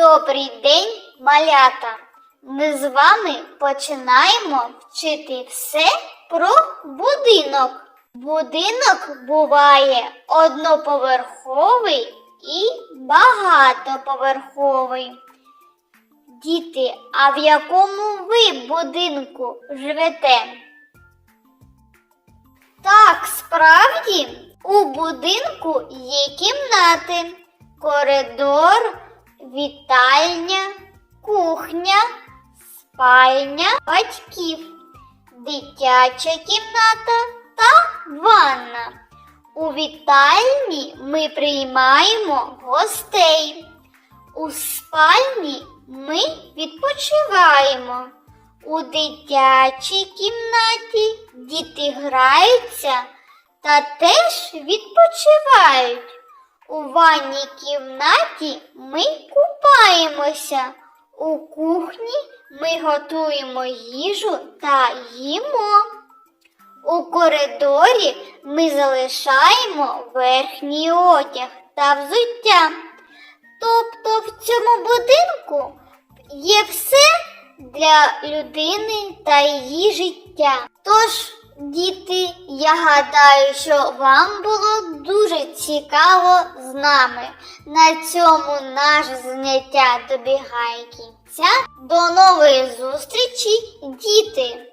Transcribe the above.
Добрий день, малята! Ми з вами починаємо вчити все про будинок. Будинок буває одноповерховий і багатоповерховий. Діти, а в якому ви будинку живете? Так, справді, у будинку є кімнати, коридор, вітальня, кухня, спальня батьків, дитяча кімната та ванна. У вітальні ми приймаємо гостей. У спальні ми відпочиваємо. У дитячій кімнаті діти граються та теж відпочивають. У ванній кімнаті ми купаємося. У кухні ми готуємо їжу та їмо. У коридорі ми залишаємо верхній одяг та взуття. Тобто в цьому будинку є все для людини та її життя. Тож, діти, я гадаю, що вам було дуже цікаво з нами. На цьому наше заняття добігає кінця. До нової зустрічі, діти!